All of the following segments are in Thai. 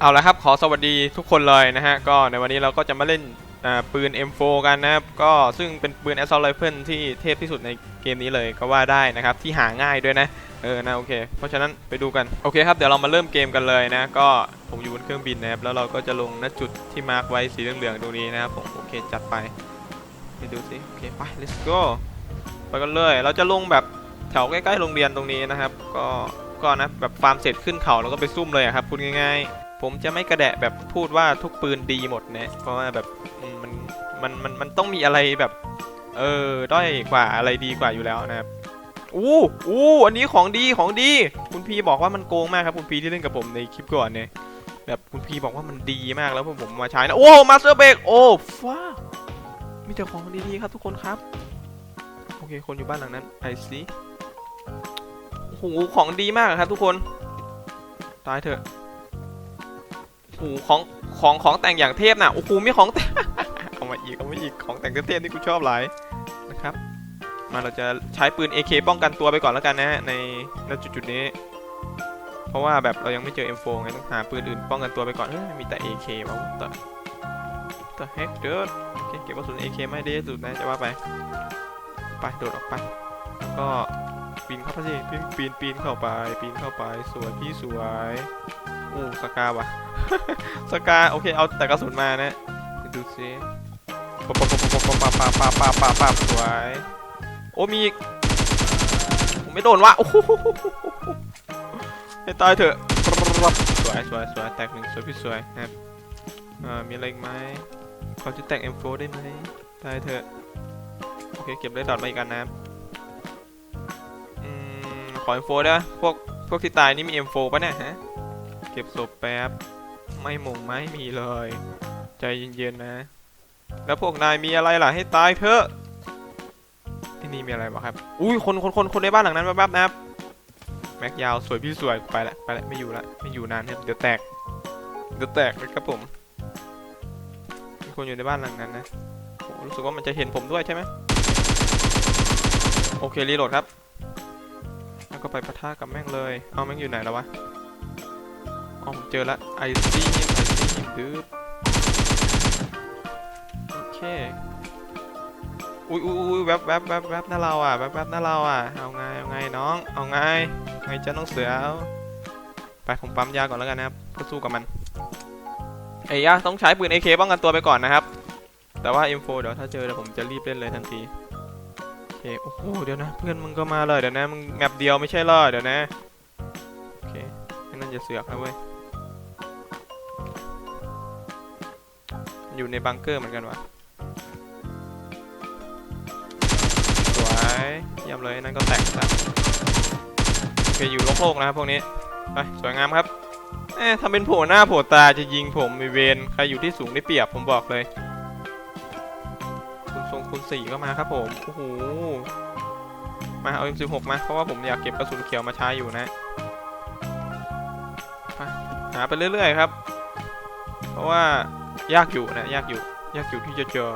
เอาละครับขอสวัสดีทุกคนเลยนะฮะก็ในวันนี้เราก็จะมาเล่นปืน M4 กันนะครับก็ซึ่งเป็นปืน Assault Rifle ที่เทพที่สุดในเกมนี้เลยก็ว่าได้นะครับที่หาง่ายด้วยนะเออนะโอเค เพราะฉะนั้นไปดูกันโอเคครับเดี๋ยวเรามาเริ่มเกมกันเลยนะก็ผมอยู่บนเครื่องบินนะครับแล้วเราก็จะลงณจุดที่มาร์กไว้สีเหลืองๆตรงนี้นะครับผมโอเคจัดไปไปดูสิโอเคไป let's go ไปกันเลย เราจะลงแบบแถวใกล้ๆโรงเรียนตรงนี้นะครับ ก็ก็นะแบบฟาร์มเสร็จขึ้นเขาแล้วก็ไปซุ่มเลยครับพูดง่ายๆ ผมจะไม่กระแดะแบบพูดว่าทุกปืนดีหมดนะเพราะว่าแบบมันมันมันมันต้องมีอะไรแบบ เออด้อยกว่าอะไรดีกว่าอยู่แล้วนะครับอู้อู้อันนี้ของดีของดี คุณพีบอกว่ามันโกงมากครับคุณพีที่เล่นกับผมในคลิปก่อนเนี่ยแบบคุณพีบอกว่ามันดีมากแล้วพวกผมมาใช้นะโอ้มาสเตอร์เบกโอ้ฟ้ามีแต่ของดีๆครับทุกคนครับโอเคคนอยู่บ้านหลังนั้นไอซีโอ้โหของดีมากครับทุกคนตายเถอะ โอ้ของของของแต่งอย่างเทพน่ะโอ้โหมีของแต่งเอามาอีกเอามาอีกของแต่งเทพๆนี่กูชอบหลายนะครับ มาเราจะใช้ปืน AK ป้องกันตัวไปก่อนแล้วกันนะฮะในณจุดๆนี้ เพราะว่าแบบเรายังไม่เจอ M4 ไงต้องหาปืนอื่นป้องกันตัวไปก่อนเฮ้ยมีแต่ AK วะแต่แต่เฮ้ยเดินโอเก็บกระสุน AK ไม่ได้สุดนะจะว่าไปไปโดดออกไปแล้วก็ปีนเข้าไปสิปีนปีนปีนเข้าไปปีนเข้าไปสวยพี่สวย อ้สกาวะ สกาโอเคเอาแต่กระสุนมานะดูสิปะปะปปปปปปปปปสวยโอ้มีอีกผมไม่โดนวะโอ้โหให้ตายเถอะสวยสวยสวยแตกหนึ่งสวยพี่สวยนะครับอ่อมีอะไรอีกไหมเขาจะแต่ง M4 ได้ไหมตายเถอะโอเคเก็บได้ดอทมาอีกอันนะครับอืมขอ M4 ได้ะพวกพวกที่ตายนี่มี M4 ป่ะเนี่ยฮะ ก็บศพแป๊บ ไม่หมงไม่มีเลย ใจเย็นๆนะ แล้วพวกนายมีอะไรล่ะให้ตายเถอะ ที่นี่มีอะไรบ้างครับ อุ้ยคนคนคนคนในบ้านหลังนั้นแป๊บๆนะครับ แม็กยาวสวยพี่สวยไปละไปละไม่อยู่ละไม่อยู่นานเนี่ยเดี๋ยวแตก เดี๋ยวแตกนะครับผมมีคนอยู่ในบ้านหลังนั้นนะรู้สึกว่ามันจะเห็นผมด้วยใช่ไหมโอเครีโหลดครับ แล้วก็ไปปะทะกับแม่งเลย เอาแม่งอยู่ไหนแล้ววะ อ๋อผมเจอละไอซี่ไอซี่ดื้อโอเคอุ้ยอุ้ยอุ้ยแวบแวบแวบแวบหน้าเราอะแวบแวบหน้าเราอะเอาไงเอาไงน้องเอาไงไงเจ้าน้องเสือไปผมปั๊มยาก่อนแล้วกันนะครับเพื่อสู้กับมันไอ้ยาต้องใช้ปืน AK ป้องกันตัวไปก่อนนะครับ แต่ว่า M4 เดี๋ยวถ้าเจอเดี๋ยวผมจะรีบเล่นเลยทันทีโอเคโอ้โหเดี๋ยวนะเพื่อนมึงก็มาเลยเดี๋ยวนะมึงแมปเดียวไม่ใช่เหรอเดี๋ยวนะโอเคไอ้นั่นจะเสือกนะเว้ย อยู่ในบังเกอร์เหมือนกันวะสวยเยี่ยมเลยนั่นก็แตกครับโอเคอยู่โล่งๆนะครับพวกนี้ไปสวยงามครับเอ๊ะทำเป็นโผล่หน้าโผล่ตาจะยิงผมมีเวนใครอยู่ที่สูงได้เปรียบผมบอกเลย คุณทรงคุณสี่ก็มาครับผมโอ้โหมาเอา M16 มาเพราะว่าผมอยากเก็บกระสุนเขียวมาใช้อยู่นะไปหาไปเรื่อยๆครับ เพราะว่า ยากอยู่นะ ยากอยู่ ยากอยู่ที่จะเจอ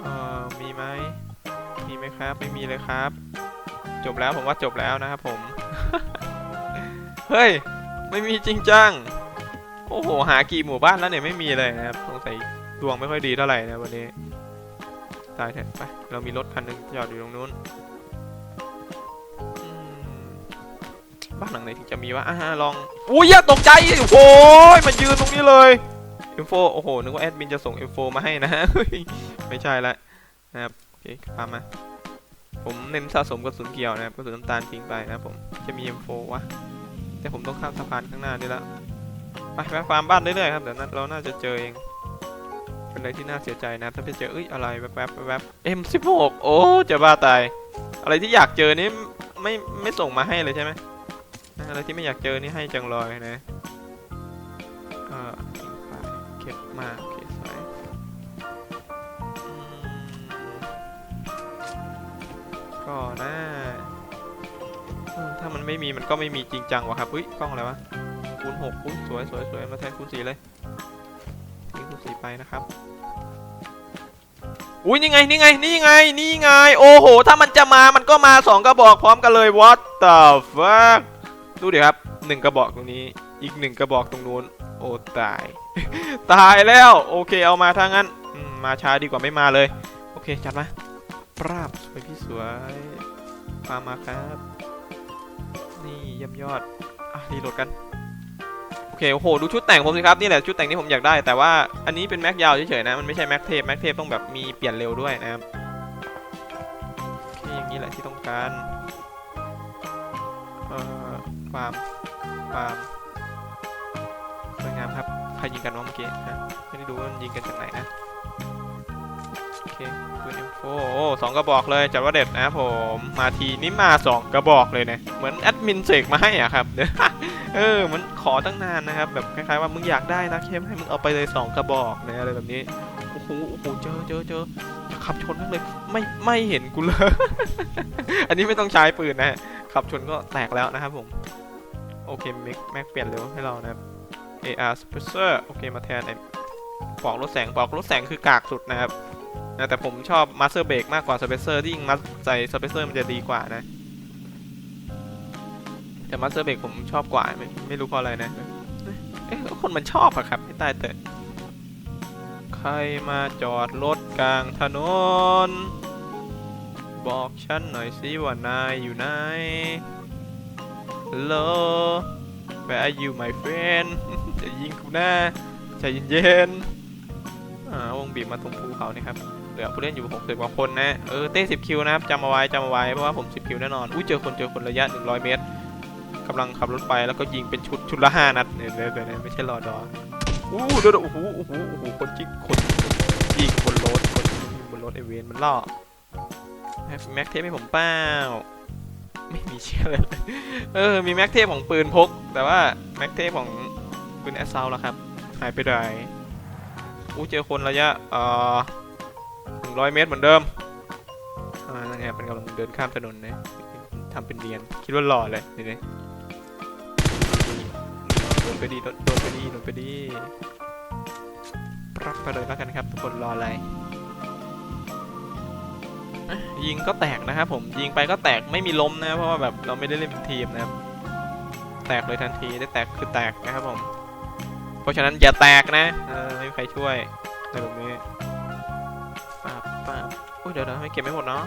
เอ่อ มีไหม มีไหมครับ ไม่มีเลยครับ จบแล้วผมว่าจบแล้วนะครับผม เฮ้ย ไม่มีจริงจัง โอ้โห หากี่หมู่บ้านแล้วเนี่ยไม่มีเลยนะครับ สงสัยดวงไม่ค่อยดีเท่าไหร่นะวันนี้ ตายเถอะไป เรามีรถคันหนึงจอดอยู่ตรงนู้น บ้านหลังไหนถึงจะมีวะอ่าลองอุ้ยอย่าตกใจโอ้โหมายืนตรงนี้เลย M4 โฟโอ้โหนึกว่าแอดมินจะส่ง M4 มาให้นะฮ้ยไม่ใช่ละนะครับโอเคตามมาผมเน้นสะสมกระสุนเกี่ยวนะครับกระสุนน้ำตาลทิ้งไปนะผมจะมี M4 วะแต่ผมต้องข้ามสะพานข้างหน้านี่ล้วไปไปฟาร์มบ้านเรื่อยๆครับเดี๋ยวนั้นเราน่าจะเจอเองเป็นอะไรที่น่าเสียใจนะครับถ้าไปเจอเอ้ยอะไรแวบๆแวบๆ M16 โอ้จะบ้าตาย อะไรที่อยากเจอนี่ไม่ไม่ส่งมาให้เลยใช่ไหม อะไรที่ไม่อยากเจอนี่ให้จังเลยนะเอ่อไปเก็บมาโอเคสวยอืมก็น่าเออถ้ามันไม่มีมันก็ไม่มีจริงจังวะครับอุ้ยกล้องอะไรวะคูณหกอุ้ยสวยสวยสวยมาแทนคูณสี่เลยทิ้งคูณสี่ไปนะครับอุ้ยนี่ไงนี่ไงนี่ไงนี่ไง โอ้โห ถ้ามันจะมามันก็มาสองกระบอกพร้อมกันเลย what the fuck ดูดิครับหนึ่งกระบอกตรงนี้ อีกหนึ่งกระบอกตรงนู้น โอ้ตาย ตายแล้ว โอเคเอามาถ้างั้นมาช้าดีกว่าไม่มาเลย โอเคจัดมาปราบสวยพี่สวยมามาครับ นี่เยี่ยมยอด อะรีโหลดกัน โอเคโอ้โหดูชุดแต่งผมสิครับนี่แหละชุดแต่งที่ผมอยากได้ แต่ว่าอันนี้เป็นแม็กยาวเฉยๆนะมันไม่ใช่แม็กเทปแม็กเทปต้องแบบมีเปลี่ยนเร็วด้วยนะครับโอเคอย่างนี้แหละที่ต้องการเอ่อ ความความสวยงามครับใครยิงกันวะเมื่อกี้นะไม่ได้ดูว่ามันยิงกันจากไหนนะโอเคปืน M4 โอ้สองกระบอกเลยจัดว่าเด็ดนะผมมาทีนี้มาสองกระบอกเลยเนี่ยเหมือนแอดมินเสกมาให้อะครับเออมันขอตั้งนานนะครับแบบคล้ายๆว่ามึงอยากได้นะเข้มให้มึงเอาไปเลยสองกระบอกนะอะไรแบบนี้โอ้โหโอ้โหเจอเจอเจอขับชนมากเลยไม่ไม่เห็นกูเลย อันนี้ไม่ต้องใช้ปืนนะขับชนก็แตกแล้วนะครับผม โอเคแม็กแม็กเปลี่ยนเร็วให้เรานะครับ AR Suppressor โอเคมาแทนไอ้ปอกรถแสงปอกรถแสงคือกากสุดนะครับนะแต่ผมชอบ Master Break มากกว่า Suppressor ที่ยิงมัดใส่ Suppressor มันจะดีกว่านะ แต่มาสเตอร์เบรกผมชอบกว่าไม่ไม่รู้เพราะอะไรนะ เอ๊ะคนมันชอบอะครับไม่ตายเตะใครมาจอดรถกลางถนน บอกฉันหน่อยสิว่านายอยู่ไหน Hello Where are you my friend จะยิงกูหน้าใจเย็นๆอ่าวงบีบมาตรงภูเขานี่ครับ เหลือผู้เล่นอยู่ 60 กว่าคนนะ เออ เต้10 คิวนะครับจำเอาไว้จำเอาไว้ เพราะว่าผม 10 คิวแน่นอน อุ้ยเจอคนเจอคนระยะ 100 เมตรกำลังขับรถไปแล้วก็ยิงเป็นชุดชุดละห้านัดเนี่ยเดี๋ยวเดี๋ยนะไม่ใช่รอดออู้เดี๋ยวเดี๋ยวโอ้โหโอ้โหโอ้โหคนจิกคนยิงบนรถคนยิงบนรถไอเวนมันล่อแม็กเทปให้ผมเปล่า ไม่มีเชื่อเลยเออ มีแม็กเทปของปืนพก แต่ว่าแม็กเทปของปืนแอสซาวแล้วครับ หายไปไหนอู้เจอคนระยะเอ่อหนึ่งร้อยเมตรเหมือนเดิมอ่านั่นไงเป็นกำลังเดินข้ามถนนเนะทำเป็นเนียน คิดว่าหล่อเลยนี่นี่โดนไปดีโดนไปดีโดนไปดีปรับไปเลยแล้วกันครับทุกคนรออะไร ยิงก็แตกนะครับผมยิงไปก็แตกไม่มีล้มนะเพราะว่าแบบเราไม่ได้เล่นเป็นทีมนะครับ แตกเลยทันทีได้แตกคือแตกนะครับผม เพราะฉะนั้นอย่าแตกนะไม่มีใครช่วยอะไรแบบนี้ปาบปาบอุ้ยเดี๋ยวเดี๋ยวให้เก็บไม่หมดเนาะ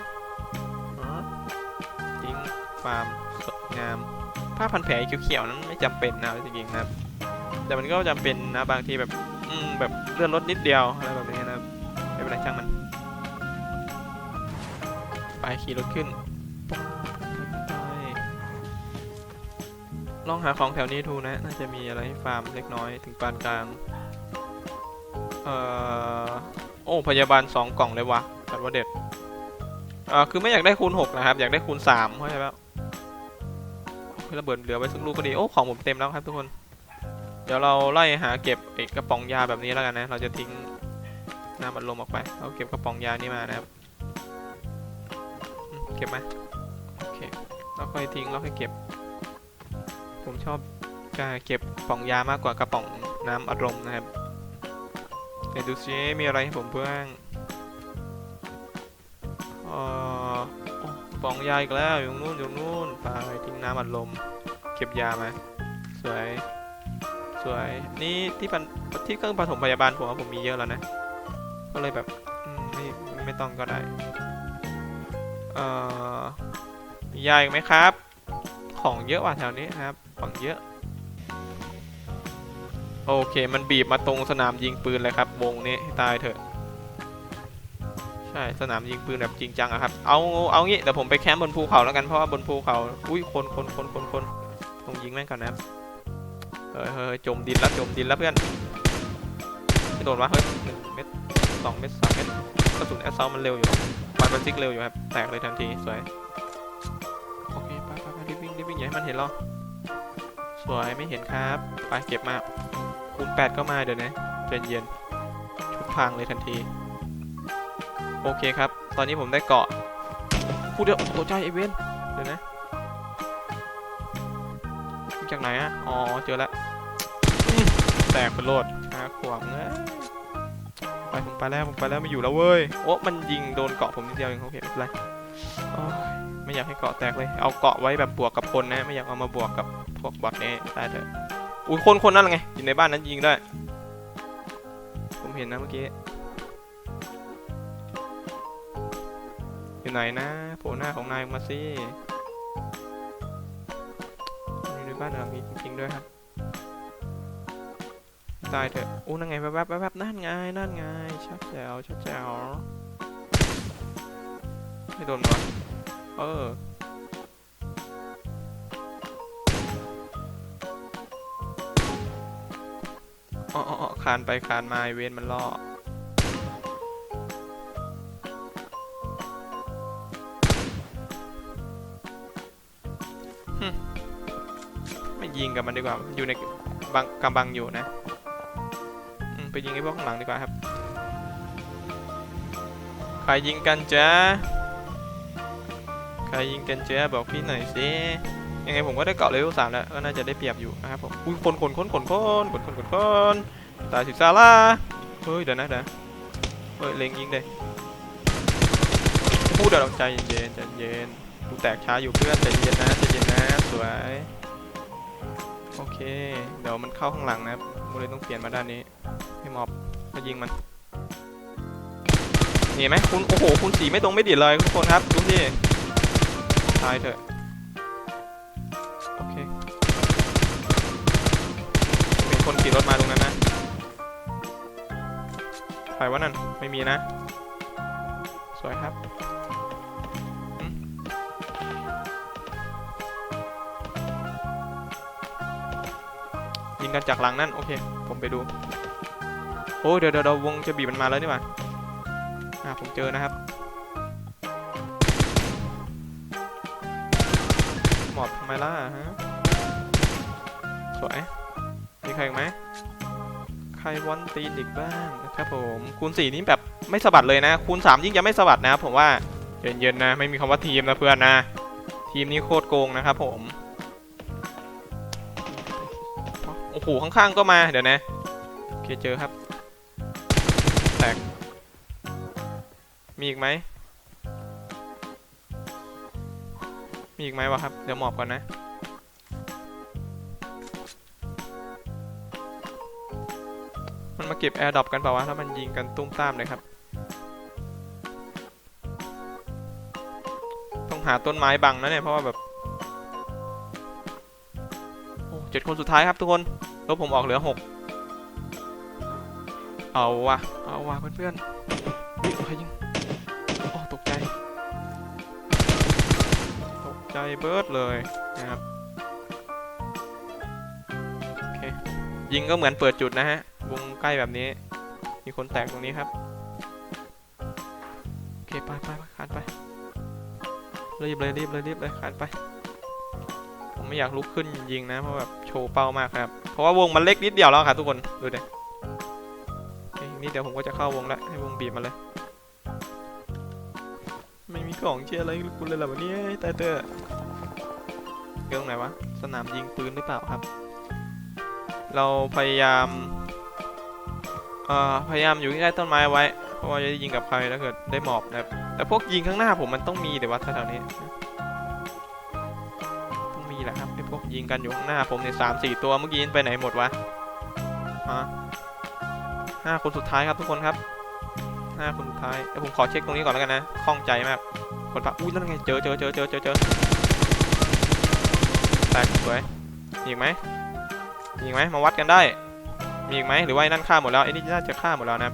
อ๋อยิงฟาร์มสวยงามผ้าพันแผลเขียวๆนั้นไม่จำเป็นนะจริงๆนะครับ แต่มันก็จำเป็นนะบางทีแบบ อืมแบบเลื่อนรถนิดเดียวอะไรแบบนี้นะครับไม่เป็นไรช่างมัน ไปขี่รถขึ้นลองหาของแถวนี้ดูนะ น่าจะมีอะไรให้ฟาร์มเล็กน้อยถึงปานกลาง เอ่อ โอ้ พยาบาลสองกล่องเลยวะจัดว่าเด็ดอ่าคือไม่อยากได้คูณหกนะครับ อยากได้คูณสามเข้าใจปะระเบิดเหลือไว้สักลูกก็ดี โอ้ ของผมเต็มแล้วครับทุกคน เดี๋ยวเราไล่หาเก็บกระป๋องยาแบบนี้แล้วกันนะ เราจะทิ้งน้ำมันลมออกไป เราเก็บกระป๋องยานี่มานะครับ เก็บไหมโอเคเราค่อยทิ้งเราค่อยเก็บ ผมชอบการเก็บป๋องยามากกว่ากระป๋องน้ำอารมณ์นะครับเดี๋ยวดูซิมีอะไรให้ผมเพื่อนเอ่อปองยาอีกแล้วอยู่นู้นอยู่นู้นไปทิ้งน้ำอัดลม เก็บยามาสวยสวยนี่ที่ปันที่เครื่องปฐมพยาบาลผมว่าผมมีเยอะแล้วนะก็เลยแบบไม่ไม่ต้องก็ได้ เอ่อยาอีกไหมครับ ของเยอะว่ะแถวนี้ครับของเยอะ โอเค มันบีบมาตรงสนามยิงปืนเลยครับ วงนี้ตายเถอะ ใช่ สนามยิงปืนแบบจริงจังอะครับ เอา เอางี้ เดี๋ยวผมไปแคมป์บนภูเขาแล้วกัน เพราะว่าบนภูเขา อุ้ย คนคนคนคนคนต้องยิงแม่งก่อนนะครับเฮ้ยเฮ้ยจมดินแล้วจมดินแล้วเพื่อนโดนวะเฮ้ยหนึ่งเม็ดสองเม็ดสามเม็ดกระสุนแอสซอลมันเร็วอยู่ มันซิกเร็วอยู่ครับ แตกเลยทันทีสวย โอเคไปไปไปรีบวิ่งรีบวิ่งอย่าให้มันเห็นเราสวยไม่เห็นครับ ไปเก็บมาคูณแปดก็มาเดี๋ยวนะเย็นเย็นชุดพรางเลยทันที โอเคครับ ตอนนี้ผมได้เกาะพูดเดียวตัวใจไอเวนเดี๋ยวนะมาจากไหนอะอ๋อเจอแล้วแตกเป็นโลดหาขวางเอ้ย ไปผมไปแล้วผมไปแล้วไม่อยู่แล้วเว้ยโอ้มันยิงโดนเกาะผมนิดเดียวเองโอเคไม่เป็นไรไม่อยากให้เกาะแตกเลย เอาเกาะไว้แบบบวกกับคนนะ ไม่อยากเอามาบวกกับพวกบอทเนี่ยได้เถอะอุ้ยคนคนนั่นไงอยู่ในบ้านนั้นยิงได้ ผมเห็นนะเมื่อกี้ อยู่ไหนนะโผล่หน้าของนายมาสิอยู่ในบ้านหลังนี้จริงๆด้วยครับ ตายเถอะอู้นั่นไงแวบๆแวบนั่นไงนั่นไงชัดแจ๋วชัดแจ๋วไม่โดนวะเอออ๋ออ๋ออ๋อคานไปคานมาไอ้เวนมันล่อไม่ยิงกับมันดีกว่า อยู่ในบังกำบังอยู่นะ ไปยิงไอ้พวกข้างหลังดีกว่าครับ ใครยิงกันจ๊ะใครยิงกันจ๊ะบอกพี่หน่อยสิ ยังไงผมก็ได้เกาะเลเวลสามแล้ว ก็น่าจะได้เปรียบอยู่นะครับผมอุ้ยคนคนคนคนคนคนคนคนคนตายสิซาร่าเฮ้ยเดี๋ยวนะเดี๋ยวนะเฮ้ยเล็งยิงเลยพูดเดี๋ยวเราใจเย็นๆใจเย็นกูแตกช้าอยู่เพื่อนใจเย็นนะใจเย็นนะสวยโอเค เดี๋ยวมันเข้าข้างหลังนะครับเลยต้องเปลี่ยนมาด้านนี้ ให้มอบมายิงมันเห็นไหมคุณโอ้โหคุณสีไม่ตรงไม่ดีเลยทุกคนครับดูดิตายเถอะโอเคมีคนขี่รถมาตรงนั้นนะใครวะนั่นไม่มีนะ สวยครับยิงกันจากหลังนั่นโอเค ผมไปดู อ้เดี๋ยวเดี๋ยวเดี๋ยววงจะบีบมันมาแล้วนี่หว่าอ่าผมเจอนะครับ หมอบทำไมล่ะฮะ สวย มีใครอีกไหมใครวอนตีนอีกบ้างนะครับผม คูณสี่นี่แบบไม่สะบัดเลยนะ คูณสามยิ่งจะไม่สะบัดนะครับผมว่า เย็นๆนะ ไม่มีคำว่าทีมนะเพื่อนนะ ทีมนี้โคตรโกงนะครับผมโอ้โหข้างๆก็มาเดี๋ยวนะโอเคเจอครับ มีอีกไหม มีอีกไหมวะครับ เดี๋ยวหมอบก่อนนะ มันมาเก็บแอร์ดรอปกันเปล่าวะ ถ้ามันยิงกันตุ้มตามเลยครับ ต้องหาต้นไม้บังนะเนี่ย เพราะว่าแบบ โอ้เจ็ดคนสุดท้ายครับทุกคนล้วผมออกเหลือหก เอาวะ เอาวะเพื่อนๆ ใจเบิร์ดเลยนะครับโอเคยิงก็เหมือนเปิดจุดนะฮะ วงใกล้แบบนี้ มีคนแตกตรงนี้ครับ โอเค ไปไปไปขานไป รีบเลยรีบเลยรีบเลยขานไป ผมไม่อยากลุกขึ้นยิงนะ เพราะแบบโชว์เป้ามากครับ เพราะว่าวงมันเล็กนิดเดียวแล้วครับทุกคน ดูดินี่เดี๋ยวผมก็จะเข้าวงแล้ว ให้วงบีบมาเลย ของเชียอะไรกูเลยเหรอวันนี้ตายเตอร์เรื่องไหนวะ สนามยิงปืนหรือเปล่าครับ เราพยายามเอ่อพยายามอยู่ใกล้ต้นไม้ไว้ เพราะว่าจะยิงกับใครถ้าเกิดได้หมอบนะครับแต่พวกยิงข้างหน้าผมมันต้องมีเดี๋ยวว่าแถวๆนี้ต้องมีแหละครับไอ้พวกยิงกันอยู่ข้างหน้าผมเนี่ยสามสี่ตัวเมื่อกี้ไปไหนหมดวะฮะห้าคนสุดท้ายครับทุกคนครับห้าคนสุดท้ายเดี๋ยวผมขอเช็คตรงนี้ก่อนแล้วกันนะคล่องใจมาก คนพักอุ้ยนั่นไงเจอเจอเจอเจอเจอเจอแตกสวยมีอีกไหมมีอีกไหมมาวัดกันได้ มีอีกไหมหรือว่านั่นฆ่าหมดแล้วไอ้นี่น่าจะฆ่าหมดแล้วนะ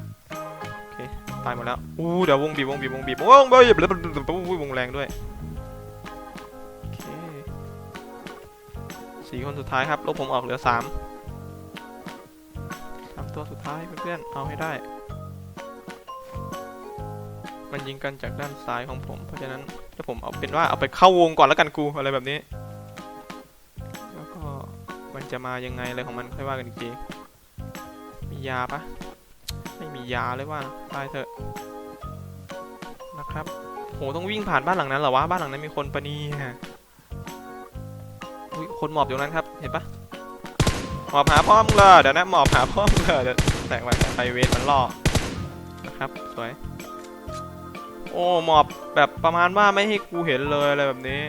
โอเคตายหมดแล้วอู้เดี๋ยววงบีบวงบีบวงบีบวงบีบแล้ววงแรงด้วยโอเคสี่คนสุดท้ายครับลบผมออกเหลือสามสามตัวสุดท้ายเพื่อนๆเอาให้ได้ มันยิงกันจากด้านซ้ายของผม เพราะฉะนั้นถ้าผมเอาเป็นว่าเอาไปเข้าวงก่อนแล้วกันกูอะไรแบบนี้ แล้วก็มันจะมายังไงอะไรของมันค่อยว่ากันอีกทีมียาปะไม่มียาเลยว่าตายเถอะนะครับโหต้องวิ่งผ่านบ้านหลังนั้นเหรอวะบ้านหลังนั้นมีคนปะนี่ยอุ้ยคนหมอบอยู่นั้นครับเห็นปะหมอบหาพ่อมึงเลยเดี๋ยวนะหมอบหาพ่อมึงเลยเดี๋ยวแตกไปแตกไปเวทมันล่อนะครับสวย โอ้หมอบแบบประมาณว่าไม่ให้กูเห็นเลยอะไรแบบนี้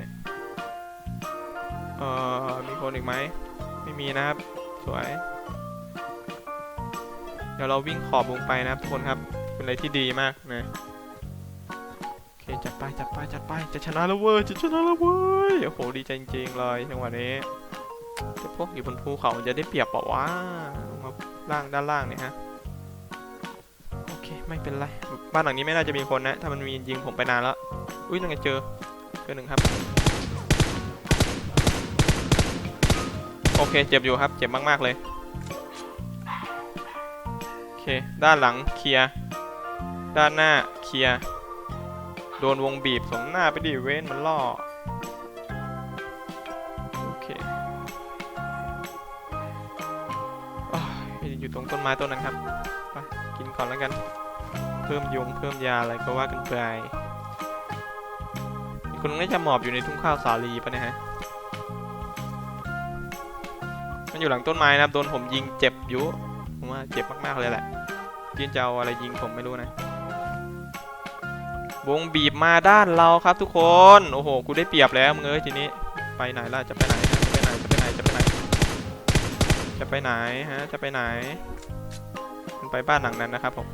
เอ่อ มีคนอีกไหม ไม่มีนะครับ สวย เดี๋ยวเราวิ่งขอบลงไปนะครับทุกคนครับ เป็นอะไรที่ดีมากนะโอเค จัดไปจัดไปจัดไป จะชนะแล้วเว้ย จะชนะแล้วเว้ย โอ้โห ดีใจจริงๆเลยจังหวะนี้พวกอยู่บนภูเขาจะได้เปรียบเปล่าวะลงมาล่างด้านล่างเนี่ยฮะ ไม่เป็นไร บ้านหลังนี้ไม่น่าจะมีคนนะ ถ้ามันมียิงผมไปนานแล้ว อุ้ยนั่นไงเจอเจอหนึ่งครับ โอเค เจ็บอยู่ครับ เจ็บมากๆเลย โอเค ด้านหลังเคลียร์ ด้านหน้าเคลียร์ โดนวงบีบสมหน้าไปดิเว้นมันล่อ โอเคอ้าวอยู่ตรงต้นไม้ต้นนั้นครับ ไปกินก่อนแล้วกัน พิ่มยุงเพิ่มยาอะไรก็ว่ากันไปคนนึงน่าจะหมอบอยู่ในทุ่งข้าวสาลีปะเนี่ยฮะ มันอยู่หลังต้นไม้นะครับโดนผมยิงเจ็บอยู่ผมว่าเจ็บมากๆเลยแหละยืนจะเอาอะไรยิงผมไม่รู้นะ วงบีบมาด้านเราครับทุกคน โอ้โห กูได้เปรียบแล้วมึงเอ้ยทีนี้ ไปไหนล่ะ จะไปไหนฮะจะไปไหน จะไปไหน จะไปไหน จะไปไหนฮะ จะไปไหน มันไปบ้านหลังนั้นนะครับผม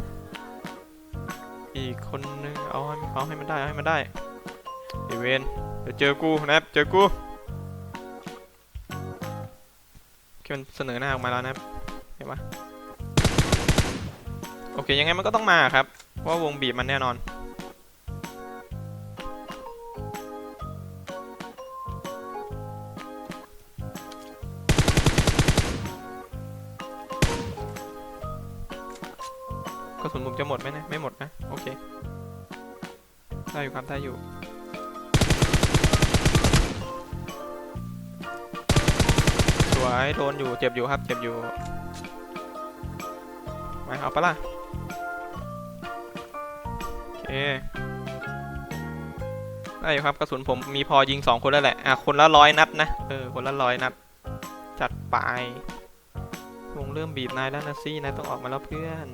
อีกคนนึงเอาให้เอาให้มันได้เอาให้มันได้ไอเวนเดี๋ยวเจอกูนะครับเจอกูโอเคมันเสนอหน้าออกมาแล้วนะครับเห็นปะโอเคยังไงมันก็ต้องมาครับเพราะว่าวงบีบมันแน่นอน ได้อยู่ครับได้อยู่สวยโดนอยู่เจ็บอยู่ครับเจ็บอยู่มาเอาปะล่ะโอเคได้อยู่ครับกระสุนผมมีพอยิงสองคนแล้วแหละอะคนละร้อยนัดนะเออคนละร้อยนัดจัดไปวงเริ่มบีบนายแล้วนะซี่นายต้องออกมาแล้วเพื่อน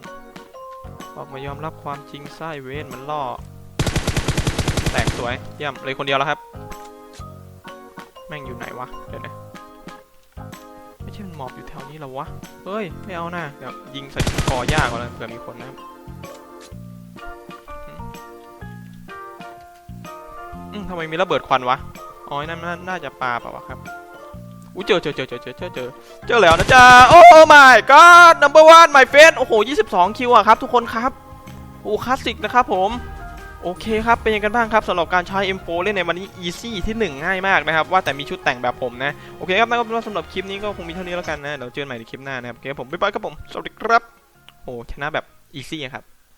ออกมายอมรับความจริงไส้เวนมันล่อ แตกสวยเยี่ยมเลยคนเดียวแล้วครับ แม่งอยู่ไหนวะ เดี๋ยวนะไม่ใช่มันหมอบอยู่แถวนี้หรอวะ เฮ้ย ไม่เอานะเดี๋ยวยิงใส่คอยากก่อนเลยเผื่อมีคนนะครับอืมทำไมมีระเบิดควันวะ อ๋อนั่นน่าจะปลาเปล่าวะครับอุ้เจอเจอเจอเจอเจอเจอเจอเจอแล้วนะจ๊ะ โอ้ my god number one my friend โอ้โห 22 คิวอะครับ ทุกคนครับ โอ้คลาสสิกนะครับผม โอเคครับ เป็นยังไงกันบ้างครับสำหรับการใช้ M4 เล่นในวันนี้ easy ที่ 1 ง่ายมากนะครับ ว่าแต่มีชุดแต่งแบบผมนะ โอเคครับนั่นก็เป็นว่าสำหรับคลิปนี้ก็คงมีเท่านี้แล้วกันนะ เดี๋ยวเจอกันใหม่ในคลิปหน้านะครับ โอเคผม บ๊ายบายครับผม สวัสดีครับ โอ้ ชนะแบบ easy ครับ